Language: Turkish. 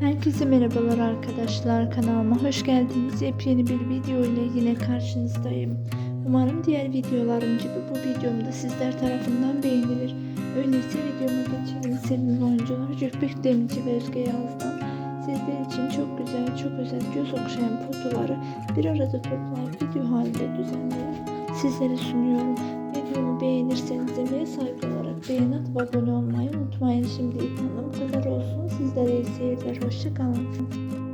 Herkese merhabalar arkadaşlar kanalıma hoş geldiniz. Yepyeni bir video ile yine karşınızdayım. Umarım diğer videolarım gibi bu videom da sizler tarafından beğenilir. Öyleyse videoma geçelim. Sevimli oyuncular Gülbek Demirci ve Özge Yaz'dan sizler için çok güzel, çok özel, göz okşayan fotoları bir arada toplayıp video halinde düzenleyip sizlere sunuyorum. Videomu beğenirseniz emeğe saygı olarak beğen atıp abone olmayı unutmayın. Şimdi bu seyirler. Hoşçakalın.